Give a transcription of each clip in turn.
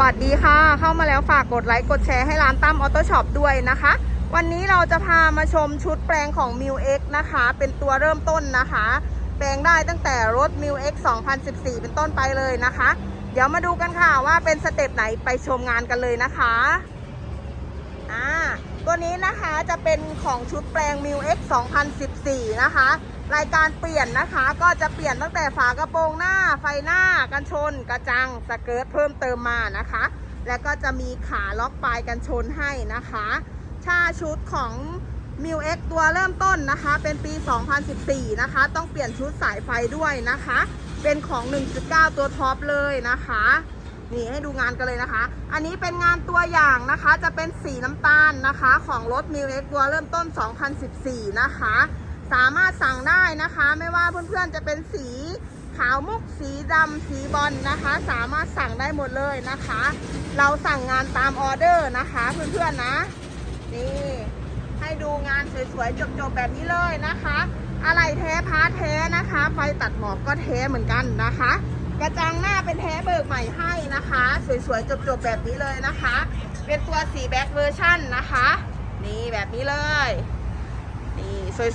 วัสดีค่ะ เข้ามาแล้วฝากกดไลค์กดแชร์ให้ร้านตั้มออโต้ช็อปด้วยนะคะ วันนี้เราจะพามาชมชุดแปลงของ m ิ X นะคะ เป็นตัวเริ่มต้นนะคะ แปลงได้ตั้งแต่รถ m ิ X 2014 เป็นต้นไปเลยนะคะ เดี๋ยวมาดูกันค่ะว่าเป็นสเต็ปไหนไปชมงานกันเลยนะคะอ่าตัวนี้นะคะจะเป็นของชุดแปลง m ิ X 2014 นะคะ รายการเปลี่ยนนะคะ ก็จะเปลี่ยนตั้งแต่ฝากระโปรงหน้า ไฟหน้ากันชน กระจังสเกิร์ตเพิ่มเติมมานะคะ แล้วก็จะมีขาล็อกปลายกันชนให้นะคะชาชุดของ m ิ X ตัวเริ่มต้นนะคะ เป็นปี 2014 นะคะ ต้องเปลี่ยนชุดสายไฟด้วยนะคะ เป็นของ 1.9 ตัวท็อปเลยนะคะนี่ให้ดูงานกันเลยนะคะ อันนี้เป็นงานตัวอย่างนะคะ จะเป็นสีน้ำตาลนะคะ ของรถ m ิ X ตัวเริ่มต้น 2014 นะคะ สามารถสั่งได้นะคะ ไม่ว่าเพื่อนๆจะเป็นสีขาวมุกสีดำสีบอลนะคะ สามารถสั่งได้หมดเลยนะคะ เราสั่งงานตามออเดอร์นะคะ เพื่อนๆนะ นี่ให้ดูงานสวยๆจบๆแบบนี้เลยนะคะ อะไรแท้พาร์แท้นะคะ ไฟตัดหมอกก็แท้เหมือนกันนะคะ กระจังหน้าเป็นแท้เบิกใหม่ให้นะคะ สวยๆจบๆแบบนี้เลยนะคะ เป็นตัวสีแบ็คเวอร์ชั่นนะคะ นี่แบบนี้เลย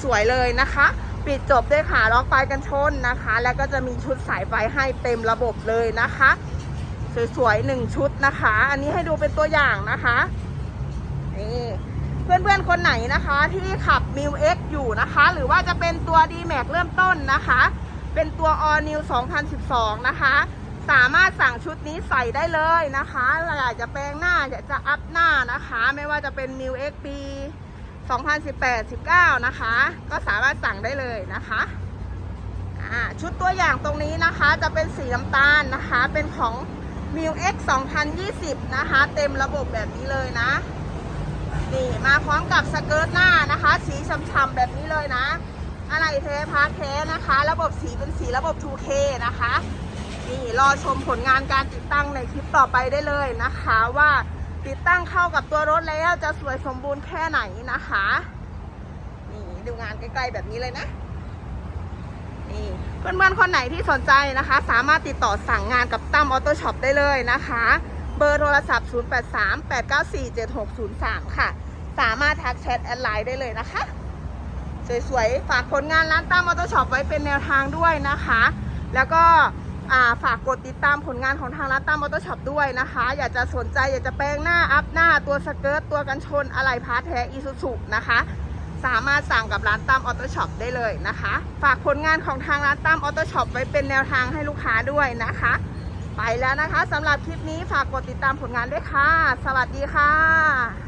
สวยๆเลยนะคะ ปิดจบด้วยขาล็อกปลายกันชนนะคะ แล้วก็จะมีชุดสายไฟให้เต็มระบบเลยนะคะ สวยๆหนึ่งชุดนะคะ อันนี้ให้ดูเป็นตัวอย่างนะคะนี่เพื่อนๆ คนไหนนะคะที่ขับ m ิว X อยู่นะคะ หรือว่าจะเป็นตัว d m a x เริ่มต้นนะคะ เป็นตัว All New 2012 นะคะ สามารถสั่งชุดนี้ใส่ได้เลยนะคะอยากจะแปลงหน้าอยากจะอัพหน้านะคะ ไม่ว่าจะเป็น m ิว X ปี 2018-19 นะคะ ก็สามารถสั่งได้เลยนะคะชุดตัวอย่างตรงนี้นะคะจะเป็นสีน้ำตาลนะคะ เป็นของ m ิ X 2020 นะคะ เต็มระบบแบบนี้เลยนะ นี่มาพร้อมกับสเกิร์ตหน้านะคะ สีช้ำๆแบบนี้เลยนะ อะไรเทพาร์ทเทนะคะ ระบบสีเป็นสีระบบ 2K นะคะ นี่รอชมผลงานการติดตั้งในคลิปต่อไปได้เลยนะคะว่า ติดตั้งเข้ากับตัวรถแล้วจะสวยสมบูรณ์แค่ไหนนะคะ นี่ดูงานใกล้ๆแบบนี้เลยนะ นี่เพื่อนๆคนไหนที่สนใจนะคะ สามารถติดต่อสั่งงานกับตั้มออโต้ช็อปได้เลยนะคะ เบอร์โทรศัพท์ 0838947603 ค่ะ สามารถทักแชทแอดไลน์ได้เลยนะคะ สวยๆ ฝากผลงานร้านตั้มออโต้ช็อปไว้เป็นแนวทางด้วยนะคะ แล้วก็ ฝากกดติดตามผลงานของทางร้านตั้มออโต้ช็อปด้วยนะคะ อยากจะสนใจอยากจะแปลงหน้าอัพหน้าตัวสเกิร์ตตัวกันชนอะไรพาร์ทแท้อีซูซุนะคะ สามารถสั่งกับร้านตั้มออโต้ช็อปได้เลยนะคะ ฝากผลงานของทางร้านตั้มออโต้ช็อปไว้เป็นแนวทางให้ลูกค้าด้วยนะคะ ไปแล้วนะคะสำหรับคลิปนี้ฝากกดติดตามผลงานด้วยค่ะ สวัสดีค่ะ